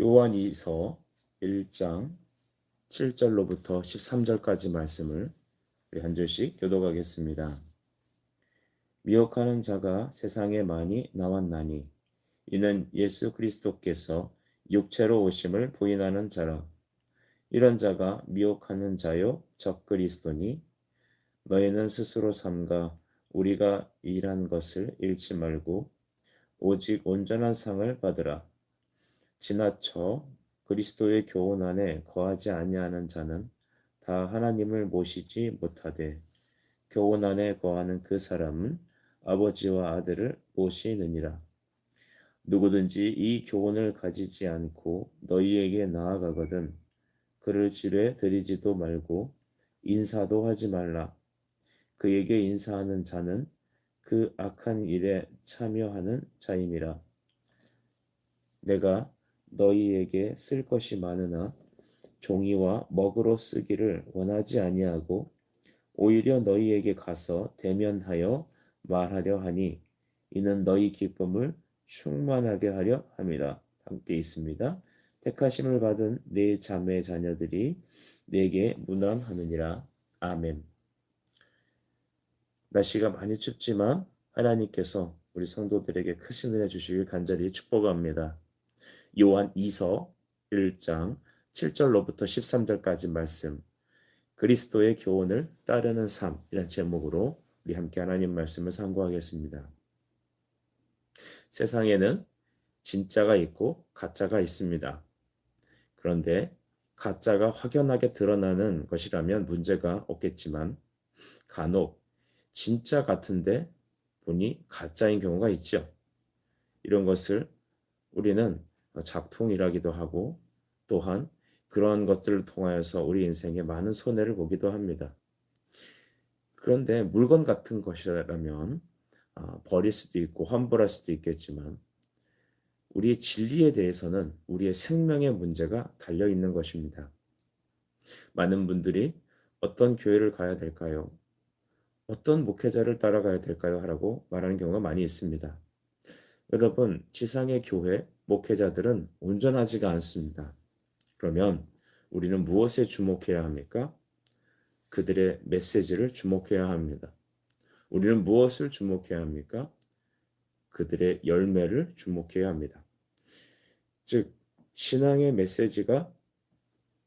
요한이서 1장 7절로부터 13절까지 말씀을 우리 한 절씩 교독하겠습니다. 미혹하는 자가 세상에 많이 나왔나니 이는 예수 그리스도께서 육체로 오심을 부인하는 자라 이런 자가 미혹하는 자요 적 그리스도니 너희는 스스로 삼가 우리가 일한 것을 잃지 말고 오직 온전한 상을 받으라 지나쳐 그리스도의 교훈 안에 거하지 아니하는 자는 다 하나님을 모시지 못하되 교훈 안에 거하는 그 사람은 아버지와 아들을 모시느니라. 누구든지 이 교훈을 가지지 않고 너희에게 나아가거든 그를 지뢰 드리지도 말고 인사도 하지 말라. 그에게 인사하는 자는 그 악한 일에 참여하는 자임이라. 내가 너희에게 쓸 것이 많으나 종이와 먹으로 쓰기를 원하지 아니하고 오히려 너희에게 가서 대면하여 말하려 하니 이는 너희 기쁨을 충만하게 하려 함이라. 함께 있습니다. 택하심을 받은 내 자매 자녀들이 내게 문안하느니라. 아멘. 날씨가 많이 춥지만 하나님께서 우리 성도들에게 크신 은혜 주시길 간절히 축복합니다. 요한 2서 1장 7절로부터 13절까지 말씀 그리스도의 교훈을 따르는 삶이란 제목으로 우리 함께 하나님 말씀을 상고하겠습니다. 세상에는 진짜가 있고 가짜가 있습니다. 그런데 가짜가 확연하게 드러나는 것이라면 문제가 없겠지만 간혹 진짜 같은데 보니 가짜인 경우가 있죠. 이런 것을 우리는 작통이라기도 하고 또한 그러한 것들을 통하여서 우리 인생에 많은 손해를 보기도 합니다. 그런데 물건 같은 것이라면 아, 버릴 수도 있고 환불할 수도 있겠지만 우리의 진리에 대해서는 우리의 생명의 문제가 달려 있는 것입니다. 많은 분들이 어떤 교회를 가야 될까요? 어떤 목회자를 따라가야 될까요? 하라고 말하는 경우가 많이 있습니다. 여러분, 지상의 교회, 목회자들은 온전하지가 않습니다. 그러면 우리는 무엇에 주목해야 합니까? 그들의 메시지를 주목해야 합니다. 우리는 무엇을 주목해야 합니까? 그들의 열매를 주목해야 합니다. 즉, 신앙의 메시지가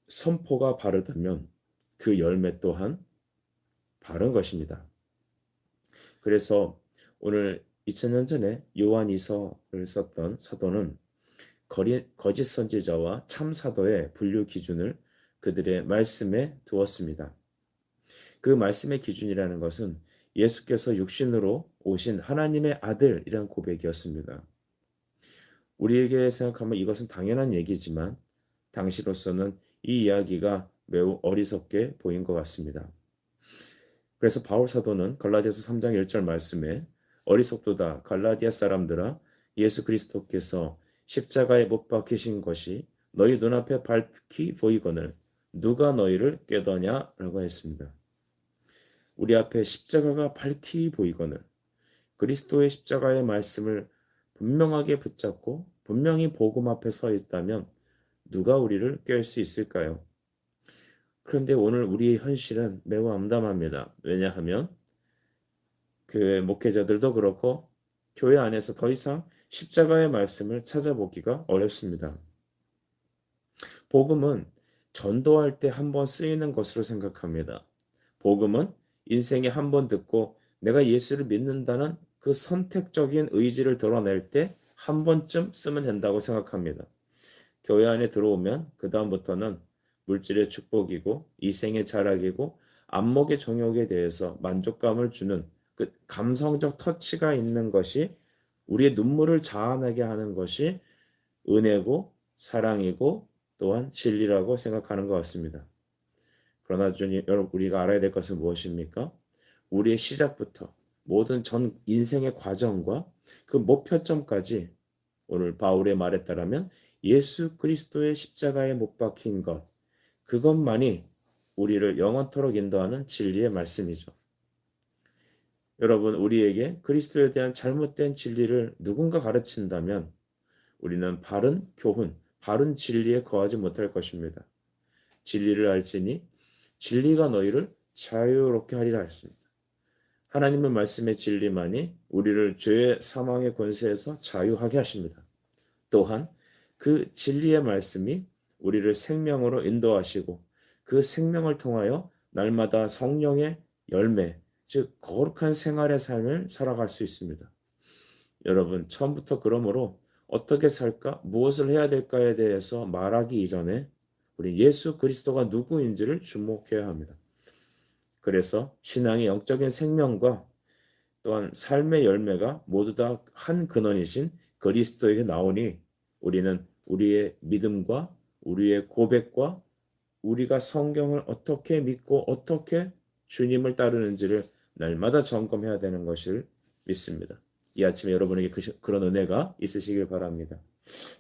선포가 바르다면 그 열매 또한 바른 것입니다. 그래서 오늘 2000년 전에 요한이서를 썼던 사도는 거짓 선지자와 참 사도의 분류 기준을 그들의 말씀에 두었습니다. 그 말씀의 기준이라는 것은 예수께서 육신으로 오신 하나님의 아들이란 고백이었습니다. 우리에게 생각하면 이것은 당연한 얘기지만 당시로서는 이 이야기가 매우 어리석게 보인 것 같습니다. 그래서 바울 사도는 갈라디아서 3장 1절 말씀에 어리석도다 갈라디아 사람들아 예수 그리스도께서 십자가에 못 박히신 것이 너희 눈앞에 밝히 보이거늘 누가 너희를 깨더냐라고 했습니다. 우리 앞에 십자가가 밝히 보이거늘 그리스도의 십자가의 말씀을 분명하게 붙잡고 분명히 복음 앞에 서 있다면 누가 우리를 깰 수 있을까요? 그런데 오늘 우리의 현실은 매우 암담합니다. 왜냐하면 교회 목회자들도 그렇고 교회 안에서 더 이상 십자가의 말씀을 찾아보기가 어렵습니다. 복음은 전도할 때 한 번 쓰이는 것으로 생각합니다. 복음은 인생에 한 번 듣고 내가 예수를 믿는다는 그 선택적인 의지를 드러낼 때 한 번쯤 쓰면 된다고 생각합니다. 교회 안에 들어오면 그다음부터는 물질의 축복이고 이생의 자락이고 안목의 정욕에 대해서 만족감을 주는 그 감성적 터치가 있는 것이 우리의 눈물을 자아내게 하는 것이 은혜고 사랑이고 또한 진리라고 생각하는 것 같습니다. 그러나 여러분 우리가 알아야 될 것은 무엇입니까? 우리의 시작부터 모든 전 인생의 과정과 그 목표점까지 오늘 바울의 말에 따르면 예수 그리스도의 십자가에 못 박힌 것 그것만이 우리를 영원토록 인도하는 진리의 말씀이죠. 여러분, 우리에게 그리스도에 대한 잘못된 진리를 누군가 가르친다면 우리는 바른 교훈, 바른 진리에 거하지 못할 것입니다. 진리를 알지니 진리가 너희를 자유롭게 하리라 했습니다. 하나님의 말씀의 진리만이 우리를 죄의 사망의 권세에서 자유하게 하십니다. 또한 그 진리의 말씀이 우리를 생명으로 인도하시고 그 생명을 통하여 날마다 성령의 열매, 즉 거룩한 생활의 삶을 살아갈 수 있습니다. 여러분, 처음부터 그러므로 어떻게 살까, 무엇을 해야 될까에 대해서 말하기 이전에 우리 예수 그리스도가 누구인지를 주목해야 합니다. 그래서 신앙의 영적인 생명과 또한 삶의 열매가 모두 다 한 근원이신 그리스도에게 나오니 우리는 우리의 믿음과 우리의 고백과 우리가 성경을 어떻게 믿고 어떻게 주님을 따르는지를 날마다 점검해야 되는 것을 믿습니다. 이 아침에 여러분에게 그, 그런 은혜가 있으시길 바랍니다.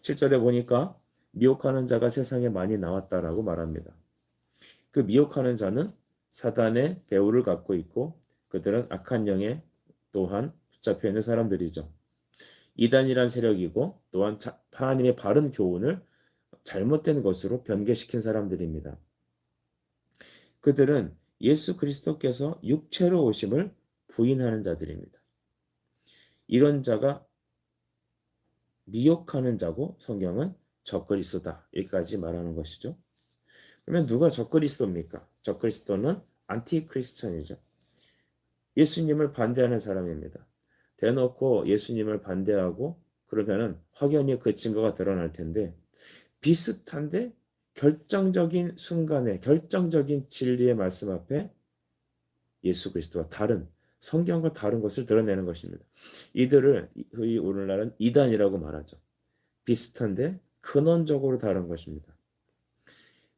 7절에 보니까 미혹하는 자가 세상에 많이 나왔다라고 말합니다. 그 미혹하는 자는 사단의 배후를 갖고 있고 그들은 악한 영에 또한 붙잡혀 있는 사람들이죠. 이단이란 세력이고 또한 하나님의 바른 교훈을 잘못된 것으로 변개시킨 사람들입니다. 그들은 예수 그리스도께서 육체로 오심을 부인하는 자들입니다. 이런 자가 미혹하는 자고 성경은 적그리스도다. 여기까지 말하는 것이죠. 그러면 누가 적그리스도입니까? 적그리스도는 안티크리스천이죠. 예수님을 반대하는 사람입니다. 대놓고 예수님을 반대하고 그러면은 확연히 그 증거가 드러날 텐데 비슷한데 결정적인 순간에 결정적인 진리의 말씀 앞에 예수 그리스도와 다른 성경과 다른 것을 드러내는 것입니다. 이들을 흔히 오늘날은 이단이라고 말하죠. 비슷한데 근원적으로 다른 것입니다.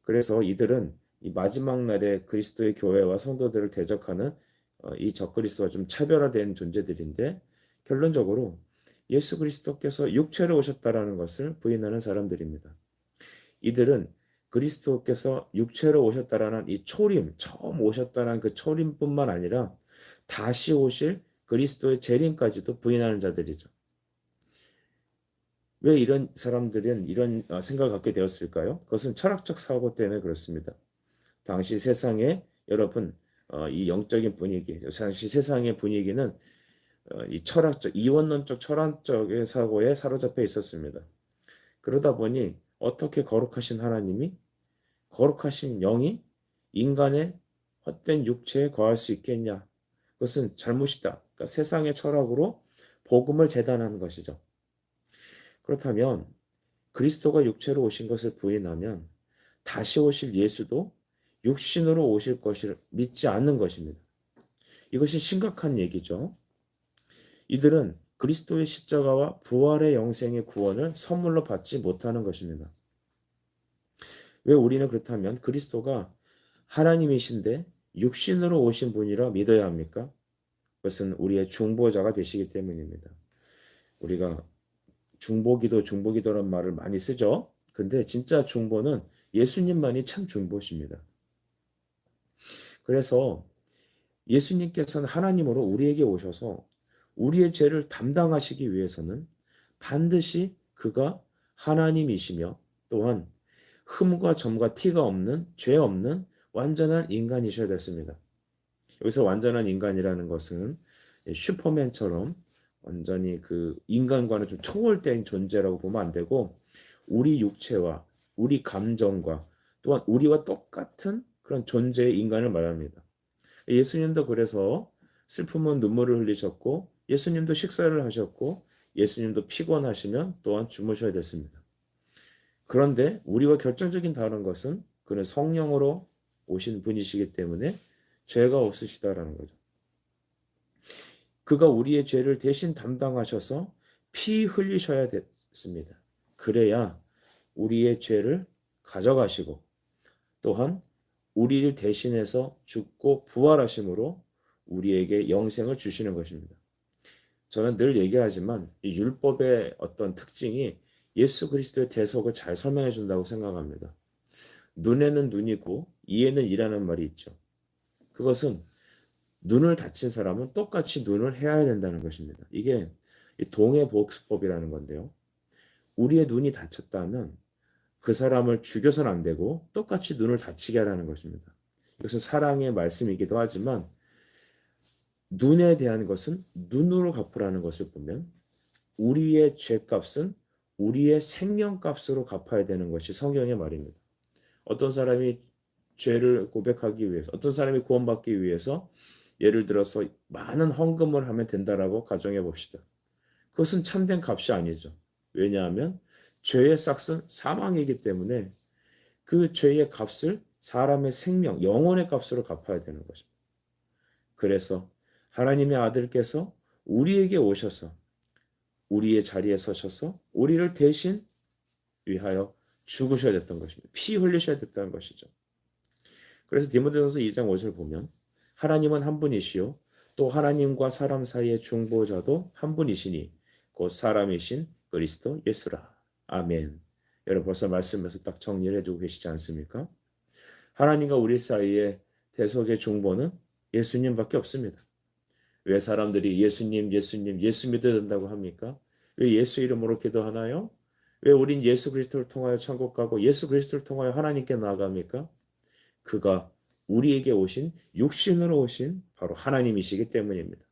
그래서 이들은 이 마지막 날에 그리스도의 교회와 성도들을 대적하는 어, 이 적그리스도와 좀 차별화된 존재들인데 결론적으로 예수 그리스도께서 육체로 오셨다라는 것을 부인하는 사람들입니다. 이들은 그리스도께서 육체로 오셨다라는 이 초림, 처음 오셨다는 그 초림뿐만 아니라 다시 오실 그리스도의 재림까지도 부인하는 자들이죠. 왜 이런 사람들은 이런 어, 생각을 갖게 되었을까요? 그것은 철학적 사고 때문에 그렇습니다. 당시 세상에 여러분 어, 이 영적인 분위기, 당시 세상의 분위기는 어, 이 철학적 이원론적 철학적의 사고에 사로잡혀 있었습니다. 그러다 보니 어떻게 거룩하신 하나님이 거룩하신 영이 인간의 헛된 육체에 거할 수 있겠냐? 그것은 잘못이다. 그러니까 세상의 철학으로 복음을 재단하는 것이죠. 그렇다면 그리스도가 육체로 오신 것을 부인하면 다시 오실 예수도 육신으로 오실 것을 믿지 않는 것입니다. 이것이 심각한 얘기죠. 이들은 그리스도의 십자가와 부활의 영생의 구원을 선물로 받지 못하는 것입니다. 왜 우리는 그렇다면 그리스도가 하나님이신데 육신으로 오신 분이라 믿어야 합니까? 그것은 우리의 중보자가 되시기 때문입니다. 우리가 중보기도 중보기도란 말을 많이 쓰죠. 근데 진짜 중보는 예수님만이 참 중보십니다. 그래서 예수님께서는 하나님으로 우리에게 오셔서 우리의 죄를 담당하시기 위해서는 반드시 그가 하나님이시며 또한 흠과 점과 티가 없는 죄 없는 완전한 인간이셔야 됐습니다. 여기서 완전한 인간이라는 것은 슈퍼맨처럼 완전히 그 인간과는 좀 초월된 존재라고 보면 안 되고 우리 육체와 우리 감정과 또한 우리와 똑같은 그런 존재의 인간을 말합니다. 예수님도 그래서 슬픔은 눈물을 흘리셨고 예수님도 식사를 하셨고 예수님도 피곤하시면 또한 주무셔야 됐습니다. 그런데 우리와 결정적인 다른 것은 그는 성령으로 오신 분이시기 때문에 죄가 없으시다라는 거죠. 그가 우리의 죄를 대신 담당하셔서 피 흘리셔야 됐습니다. 그래야 우리의 죄를 가져가시고 또한 우리를 대신해서 죽고 부활하심으로 우리에게 영생을 주시는 것입니다. 저는 늘 얘기하지만 이 율법의 어떤 특징이 예수 그리스도의 대속을 잘 설명해 준다고 생각합니다. 눈에는 눈이고 이에는 이라는 말이 있죠. 그것은 눈을 다친 사람은 똑같이 눈을 해야 된다는 것입니다. 이게 동해 복수법이라는 건데요. 우리의 눈이 다쳤다면 그 사람을 죽여서는 안 되고 똑같이 눈을 다치게 하라는 것입니다. 이것은 사랑의 말씀이기도 하지만 눈에 대한 것은 눈으로 갚으라는 것을 보면 우리의 죄값은 우리의 생명값으로 갚아야 되는 것이 성경의 말입니다. 어떤 사람이 죄를 고백하기 위해서 어떤 사람이 구원받기 위해서 예를 들어서 많은 헌금을 하면 된다라고 가정해 봅시다. 그것은 참된 값이 아니죠. 왜냐하면 죄의 싹은 사망이기 때문에 그 죄의 값을 사람의 생명, 영혼의 값으로 갚아야 되는 것입니다. 그래서 하나님의 아들께서 우리에게 오셔서 우리의 자리에 서셔서 우리를 대신 위하여 죽으셔야 됐던 것입니다. 피 흘리셔야 됐다는 것이죠. 그래서 디모데전서 2장 5절 보면 하나님은 한 분이시요 또 하나님과 사람 사이의 중보자도 한 분이시니 곧 사람이신 그리스도 예수라. 아멘. 여러분 벌써 말씀에서 딱 정리를 해주고 계시지 않습니까? 하나님과 우리 사이의 대속의 중보는 예수님밖에 없습니다. 왜 사람들이 예수님, 예수님, 예수 믿어야 된다고 합니까? 왜 예수 이름으로 기도하나요? 왜 우린 예수 그리스도를 통하여 천국 가고 예수 그리스도를 통하여 하나님께 나아갑니까? 그가 우리에게 오신 육신으로 오신 바로 하나님이시기 때문입니다.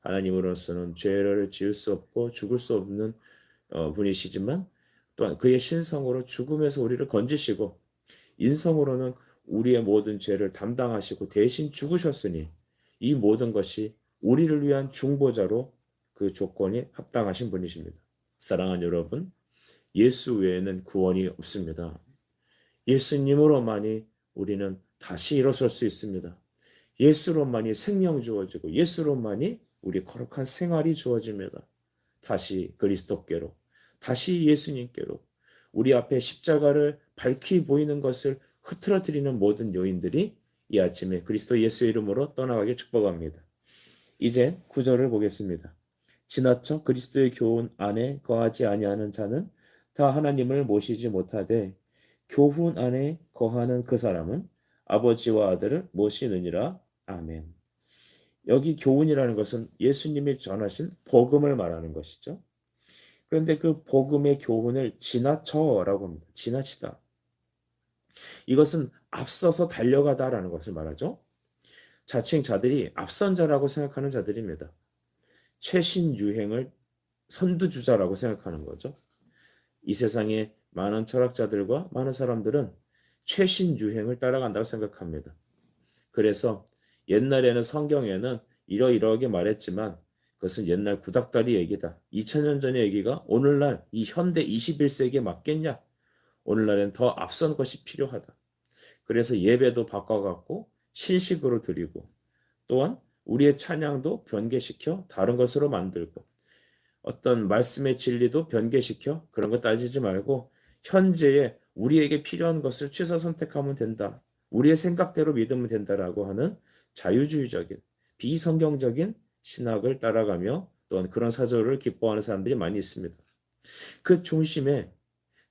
하나님으로서는 죄를 지을 수 없고 죽을 수 없는 어, 분이시지만 또한 그의 신성으로 죽음에서 우리를 건지시고 인성으로는 우리의 모든 죄를 담당하시고 대신 죽으셨으니 이 모든 것이 우리를 위한 중보자로 그 조건이 합당하신 분이십니다. 사랑하는 여러분, 예수 외에는 구원이 없습니다. 예수님으로만이 우리는 다시 일어설 수 있습니다. 예수로만이 생명 주어지고 예수로만이 우리 거룩한 생활이 주어집니다. 다시 그리스도께로, 다시 예수님께로 우리 앞에 십자가를 밝히 보이는 것을 흐트러뜨리는 모든 요인들이 이 아침에 그리스도 예수 이름으로 떠나가길 축복합니다. 이제 구절을 보겠습니다. 지나쳐 그리스도의 교훈 안에 거하지 아니하는 자는 다 하나님을 모시지 못하되 교훈 안에 거하는 그 사람은 아버지와 아들을 모시느니라. 아멘. 여기 교훈이라는 것은 예수님이 전하신 복음을 말하는 것이죠. 그런데 그 복음의 교훈을 지나쳐라고 합니다. 지나치다. 이것은 앞서서 달려가다라는 것을 말하죠. 자칭 자들이 앞선 자라고 생각하는 자들입니다. 최신 유행을 선두주자라고 생각하는 거죠. 이 세상에 많은 철학자들과 많은 사람들은 최신 유행을 따라간다고 생각합니다. 그래서 옛날에는 성경에는 이러이러하게 말했지만 그것은 옛날 구닥다리 얘기다. 2000년 전의 얘기가 오늘날 이 현대 21세기에 맞겠냐? 오늘날엔 더 앞선 것이 필요하다. 그래서 예배도 바꿔갖고 신식으로 드리고 또한 우리의 찬양도 변개시켜 다른 것으로 만들고 어떤 말씀의 진리도 변개시켜 그런 거 따지지 말고 현재의 우리에게 필요한 것을 취사 선택하면 된다. 우리의 생각대로 믿으면 된다라고 하는 자유주의적인 비성경적인 신학을 따라가며 또한 그런 사조를 기뻐하는 사람들이 많이 있습니다. 그 중심에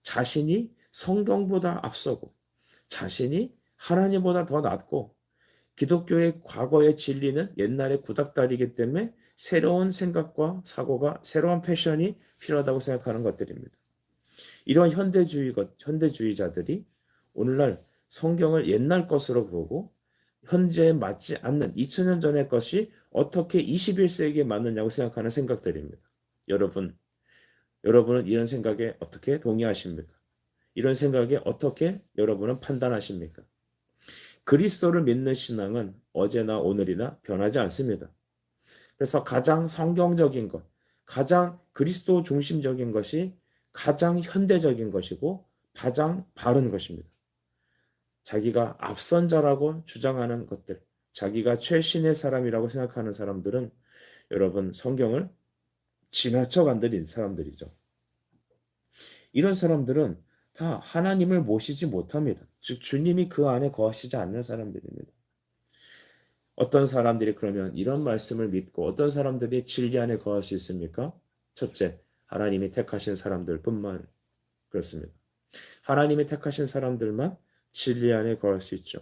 자신이 성경보다 앞서고 자신이 하나님보다 더 낫고 기독교의 과거의 진리는 옛날의 구닥다리이기 때문에 새로운 생각과 사고가 새로운 패션이 필요하다고 생각하는 것들입니다. 이런 현대주의 것, 현대주의자들이 오늘날 성경을 옛날 것으로 보고 현재에 맞지 않는 2000년 전의 것이 어떻게 21세기에 맞느냐고 생각하는 생각들입니다. 여러분, 여러분은 이런 생각에 어떻게 동의하십니까? 이런 생각에 어떻게 여러분은 판단하십니까? 그리스도를 믿는 신앙은 어제나 오늘이나 변하지 않습니다. 그래서 가장 성경적인 것, 가장 그리스도 중심적인 것이 가장 현대적인 것이고 가장 바른 것입니다. 자기가 앞선자라고 주장하는 것들, 자기가 최신의 사람이라고 생각하는 사람들은 여러분 성경을 지나쳐 간들인 사람들이죠. 이런 사람들은 다 하나님을 모시지 못합니다. 즉 주님이 그 안에 거하시지 않는 사람들입니다. 어떤 사람들이 그러면 이런 말씀을 믿고 어떤 사람들이 진리 안에 거할 수 있습니까? 첫째, 하나님이 택하신 사람들뿐만 그렇습니다. 하나님이 택하신 사람들만 진리 안에 거할 수 있죠.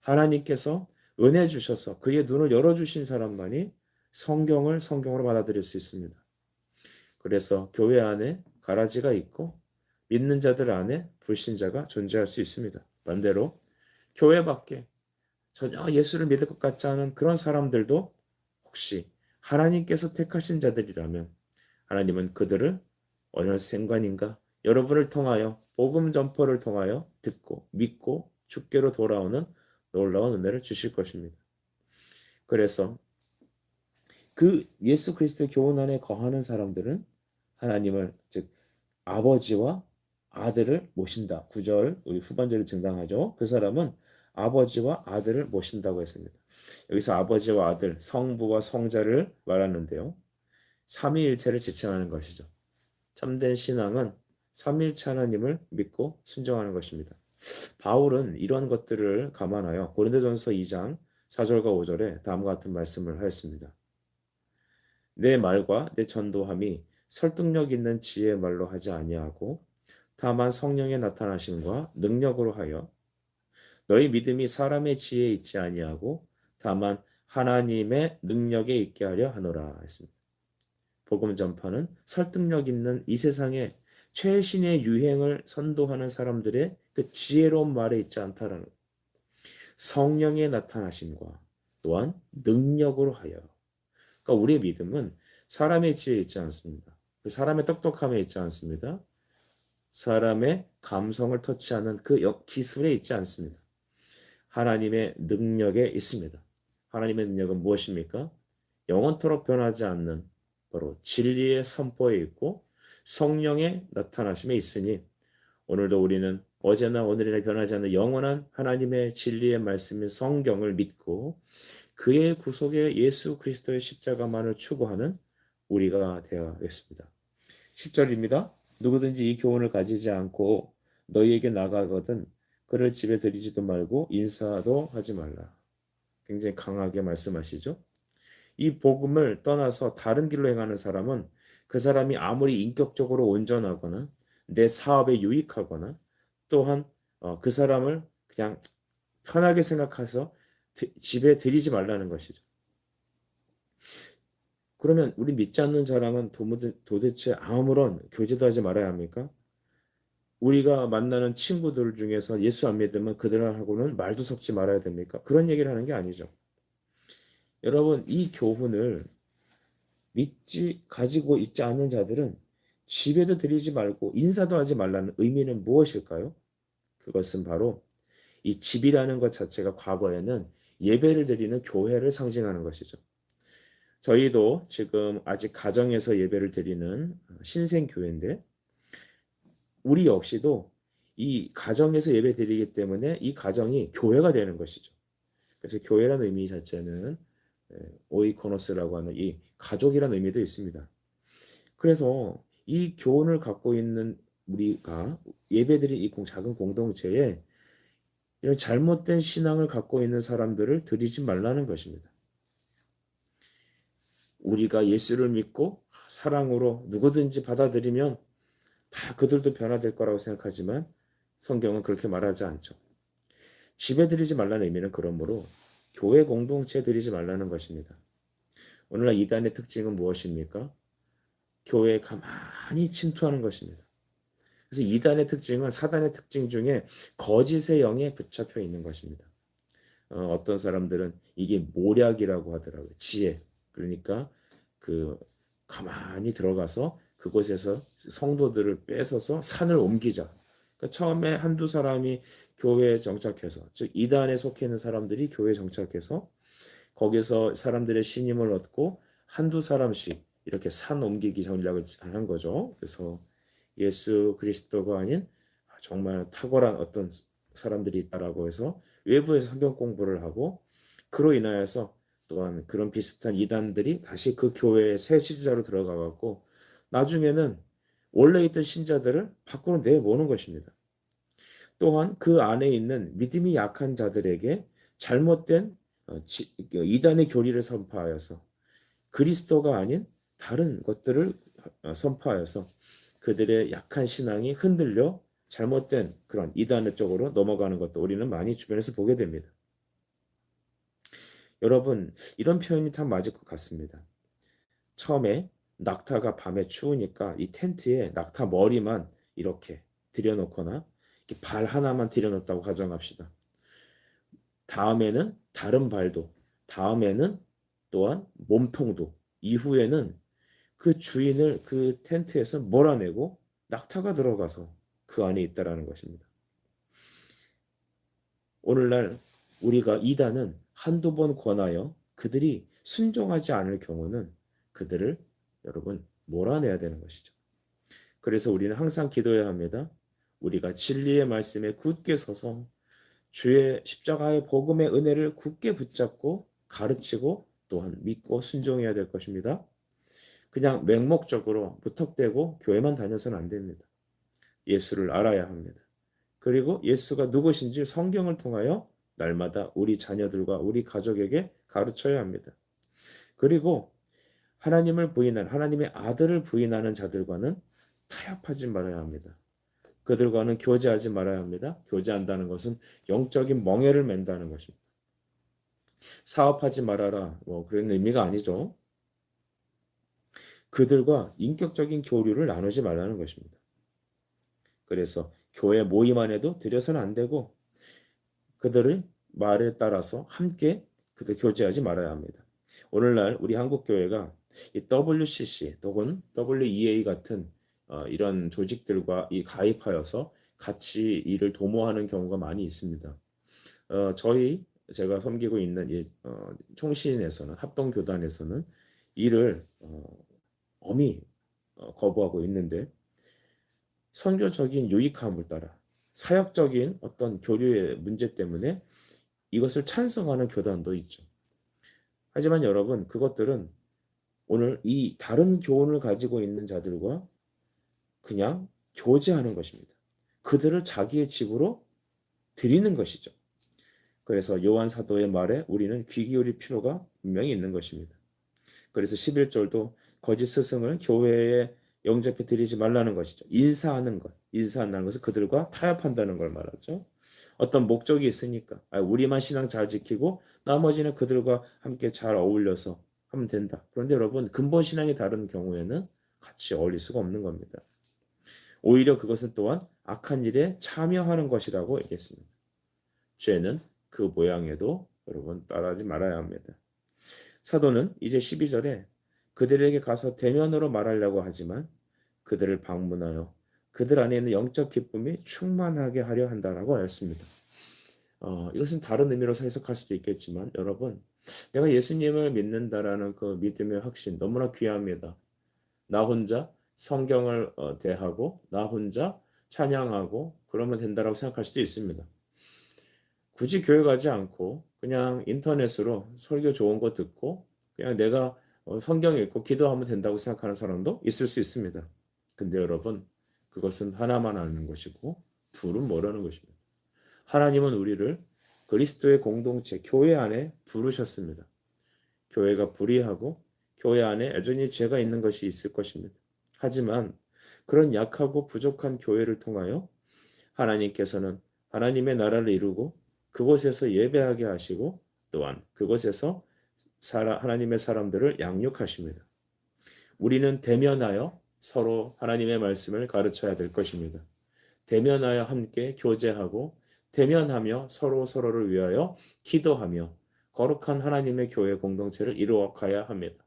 하나님께서 은혜 주셔서 그의 눈을 열어 주신 사람만이 성경을 성경으로 받아들일 수 있습니다. 그래서 교회 안에 가라지가 있고 믿는 자들 안에 불신자가 존재할 수 있습니다. 반대로 교회 밖에 전혀 예수를 믿을 것 같지 않은 그런 사람들도 혹시 하나님께서 택하신 자들이라면 하나님은 그들을 어느 생관인가 여러분을 통하여 복음 전포를 통하여 듣고 믿고 주께로 돌아오는 놀라운 은혜를 주실 것입니다. 그래서 그 예수 그리스도 교훈 안에 거하는 사람들은 하나님을 즉 아버지와 아들을 모신다. 구절 우리 후반절에 증당하죠. 그 사람은 아버지와 아들을 모신다고 했습니다. 여기서 아버지와 아들, 성부와 성자를 말하는데요. 삼위일체를 지칭하는 것이죠. 참된 신앙은 삼위일체 하나님을 믿고 순종하는 것입니다. 바울은 이러한 것들을 감안하여 고린도전서 2장 4절과 5절에 다음과 같은 말씀을 하였습니다. 내 말과 내 전도함이 설득력 있는 지혜의 말로 하지 아니하고 다만 성령의 나타나심과 능력으로 하여 너희 믿음이 사람의 지혜에 있지 아니하고 다만 하나님의 능력에 있게 하려 하노라 했습니다. 복음 전파는 설득력 있는 이 세상의 최신의 유행을 선도하는 사람들의 그 지혜로운 말에 있지 않다라는 성령의 나타나심과 또한 능력으로 하여 그러니까 우리의 믿음은 사람의 지혜에 있지 않습니다. 그 사람의 똑똑함에 있지 않습니다. 사람의 감성을 터치하는 그 기술에 있지 않습니다. 하나님의 능력에 있습니다. 하나님의 능력은 무엇입니까? 영원토록 변하지 않는 바로 진리의 선포에 있고 성령의 나타나심에 있으니 오늘도 우리는 어제나 오늘이나 변하지 않는 영원한 하나님의 진리의 말씀인 성경을 믿고 그의 구속에 예수 그리스도의 십자가만을 추구하는 우리가 되어야겠습니다. 10절입니다. 누구든지 이 교훈을 가지지 않고 너희에게 나가거든 그를 집에 들이지도 말고 인사도 하지 말라. 굉장히 강하게 말씀하시죠. 이 복음을 떠나서 다른 길로 행하는 사람은 그 사람이 아무리 인격적으로 온전하거나 내 사업에 유익하거나 또한 어, 그 사람을 그냥 편하게 생각해서 집에 들이지 말라는 것이죠. 그러면 우리 믿지 않는 사람은 도대체 아무런 교제도 하지 말아야 합니까? 우리가 만나는 친구들 중에서 예수 안 믿으면 그들하고는 말도 섞지 말아야 됩니까? 그런 얘기를 하는 게 아니죠. 여러분, 이 교훈을 믿지, 가지고 있지 않는 자들은 집에도 들이지 말고 인사도 하지 말라는 의미는 무엇일까요? 그것은 바로 이 집이라는 것 자체가 과거에는 예배를 드리는 교회를 상징하는 것이죠. 저희도 지금 아직 가정에서 예배를 드리는 신생교회인데 우리 역시도 이 가정에서 예배 드리기 때문에 이 가정이 교회가 되는 것이죠. 그래서 교회라는 의미 자체는 오이코노스라고 하는 이 가족이라는 의미도 있습니다. 그래서 이 교훈을 갖고 있는 우리가 예배드린 이 작은 공동체에 이런 잘못된 신앙을 갖고 있는 사람들을 들이지 말라는 것입니다. 우리가 예수를 믿고 사랑으로 누구든지 받아들이면 다 그들도 변화될 거라고 생각하지만 성경은 그렇게 말하지 않죠. 들이지 말라는 의미는 그러므로 교회 공동체에 들이지 말라는 것입니다. 오늘날 이단의 특징은 무엇입니까? 교회에 가만히 침투하는 것입니다. 그래서 이단의 특징은 사단의 특징 중에 거짓의 영에 붙잡혀 있는 것입니다. 어, 떤 사람들은 이게 모략이라고 하더라고요. 지혜. 그러니까 그 가만히 들어가서 그곳에서 성도들을 뺏어서 산을 옮기자. 그러니까 처음에 한두 사람이 교회에 정착해서 즉 이단에 속해 있는 사람들이 교회에 정착해서 거기서 사람들의 신임을 얻고 한두 사람씩 이렇게 산 옮기기 전략을 하는 거죠. 그래서 예수 그리스도가 아닌 정말 탁월한 어떤 사람들이 있다라고 해서 외부에서 성경 공부를 하고 그로 인하여서 또한 그런 비슷한 이단들이 다시 그 교회의 새 지지자로 들어가 갖고 나중에는 원래 있던 신자들을 밖으로 내모는 것입니다. 또한 그 안에 있는 믿음이 약한 자들에게 잘못된 어, 이단의 교리를 선포하여서 그리스도가 아닌 다른 것들을 어, 선포하여서 그들의 약한 신앙이 흔들려 잘못된 그런 이단의 쪽으로 넘어가는 것도 우리는 많이 주변에서 보게 됩니다. 여러분, 이런 표현이 참 맞을 것 같습니다. 처음에 낙타가 밤에 추우니까 이 텐트에 낙타 머리만 이렇게 들여놓거나 발 하나만 들여놓았다고 가정합시다. 다음에는 다른 발도, 다음에는 또한 몸통도, 이후에는 그 주인을 그 텐트에서 몰아내고 낙타가 들어가서 그 안에 있다라는 것입니다. 오늘날 우리가 이단은 한두 번 권하여 그들이 순종하지 않을 경우는 그들을 여러분 몰아내야 되는 것이죠. 그래서 우리는 항상 기도해야 합니다. 우리가 진리의 말씀에 굳게 서서 주의 십자가의 복음의 은혜를 굳게 붙잡고 가르치고 또한 믿고 순종해야 될 것입니다. 그냥 맹목적으로 무턱대고 교회만 다녀서는 안 됩니다. 예수를 알아야 합니다. 그리고 예수가 누구신지 성경을 통하여 날마다 우리 자녀들과 우리 가족에게 가르쳐야 합니다. 그리고 하나님을 부인한 하나님의 아들을 부인하는 자들과는 타협하지 말아야 합니다. 그들과는 교제하지 말아야 합니다. 교제한다는 것은 영적인 멍해를 맨다는 것입니다. 사업하지 말아라. 뭐 그런 의미가 아니죠. 그들과 인격적인 교류를 나누지 말라는 것입니다. 그래서 교회 모임 안에도 들여서는 안 되고 그들의 말에 따라서 함께 그들 교제하지 말아야 합니다. 오늘날 우리 한국 교회가 이 WCC 혹은 WEA 같은 어, 이런 조직들과 이 가입하여서 같이 일을 도모하는 경우가 많이 있습니다. 어, 저희 제가 섬기고 있는 이 어, 총신에서는 합동 교단에서는 이를 어, 엄히 어, 거부하고 있는데 선교적인 유익함을 따라 사역적인 어떤 교류의 문제 때문에 이것을 찬성하는 교단도 있죠. 하지만 여러분 그것들은 오늘 이 다른 교훈을 가지고 있는 자들과 그냥 교제하는 것입니다. 그들을 자기의 집으로 드리는 것이죠. 그래서 요한 사도의 말에 우리는 귀 기울일 필요가 분명히 있는 것입니다. 그래서 11절도 거짓 스승을 교회에 영접해 드리지 말라는 것이죠. 인사하는 것, 인사한다는 것은 그들과 타협한다는 걸 말하죠. 어떤 목적이 있으니까 아, 우리만 신앙 잘 지키고 나머지는 그들과 함께 잘 어울려서 하면 된다. 그런데 여러분 근본 신앙이 다른 경우에는 같이 어울릴 수가 없는 겁니다. 오히려 그것은 또한 악한 일에 참여하는 것이라고 얘기했습니다. 죄는 그 모양에도 여러분 따라하지 말아야 합니다. 사도는 이제 12절에 그들에게 가서 대면으로 말하려고 하지만 그들을 방문하여 그들 안에 있는 영적 기쁨이 충만하게 하려 한다라고 하였습니다. 어, 이것은 다른 의미로 해석할 수도 있겠지만 여러분 내가 예수님을 믿는다라는 그 믿음의 확신 너무나 귀합니다. 나 혼자 성경을 어, 대하고 나 혼자 찬양하고 그러면 된다라고 생각할 수도 있습니다. 굳이 교회 가지 않고 그냥 인터넷으로 설교 좋은 거 듣고 그냥 내가 어, 성경 읽고 기도하면 된다고 생각하는 사람도 있을 수 있습니다. 근데 여러분 그것은 하나만 아는 것이고 둘은 모르는 것입니다. 하나님은 우리를 그리스도의 공동체 교회 안에 부르셨습니다. 교회가 불의하고 교회 안에 여전히 죄가 있는 것이 있을 것입니다. 하지만 그런 약하고 부족한 교회를 통하여 하나님께서는 하나님의 나라를 이루고 그곳에서 예배하게 하시고 또한 그곳에서 하나님의 사람들을 양육하십니다. 우리는 대면하여 서로 하나님의 말씀을 가르쳐야 될 것입니다. 대면하여 함께 교제하고 대면하며 서로 서로를 위하여 기도하며 거룩한 하나님의 교회 공동체를 이루어가야 합니다.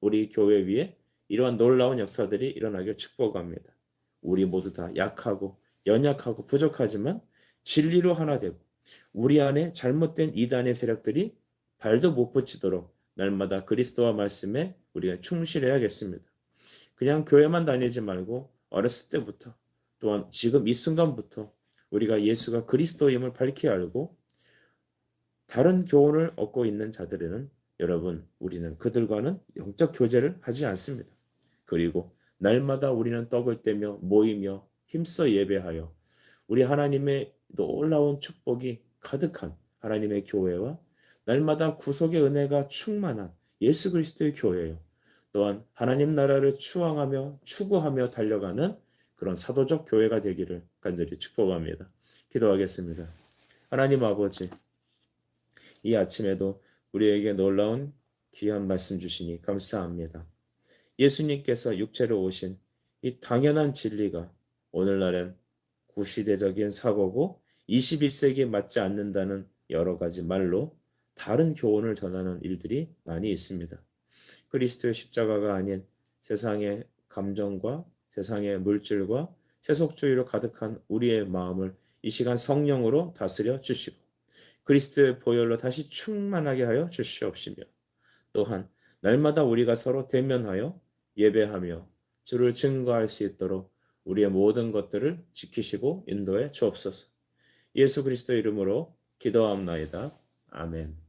우리 교회 위에 이러한 놀라운 역사들이 일어나길 축복합니다. 우리 모두 다 약하고 연약하고 부족하지만 진리로 하나 되고 우리 안에 잘못된 이단의 세력들이 발도 못 붙이도록 날마다 그리스도와 말씀에 우리가 충실해야겠습니다. 그냥 교회만 다니지 말고 어렸을 때부터 또한 지금 이 순간부터 우리가 예수가 그리스도임을 밝히 알고 다른 교훈을 얻고 있는 자들에는 여러분 우리는 그들과는 영적 교제를 하지 않습니다. 그리고 날마다 우리는 떡을 떼며 모이며 힘써 예배하여 우리 하나님의 놀라운 축복이 가득한 하나님의 교회와 날마다 구속의 은혜가 충만한 예수 그리스도의 교회요. 또한 하나님 나라를 추앙하며 추구하며 달려가는 그런 사도적 교회가 되기를 간절히 축복합니다. 기도하겠습니다. 하나님 아버지, 이 아침에도 우리에게 놀라운 귀한 말씀 주시니 감사합니다. 예수님께서 육체로 오신 이 당연한 진리가 오늘날엔 구시대적인 사고고 21세기에 맞지 않는다는 여러 가지 말로 다른 교훈을 전하는 일들이 많이 있습니다. 그리스도의 십자가가 아닌 세상의 감정과 세상의 물질과 세속주의로 가득한 우리의 마음을 이 시간 성령으로 다스려 주시고 그리스도의 보혈로 다시 충만하게 하여 주시옵시며 또한 날마다 우리가 서로 대면하여 예배하며 주를 증거할 수 있도록 우리의 모든 것들을 지키시고 인도해 주옵소서. 예수 그리스도 이름으로 기도함나이다. 아멘.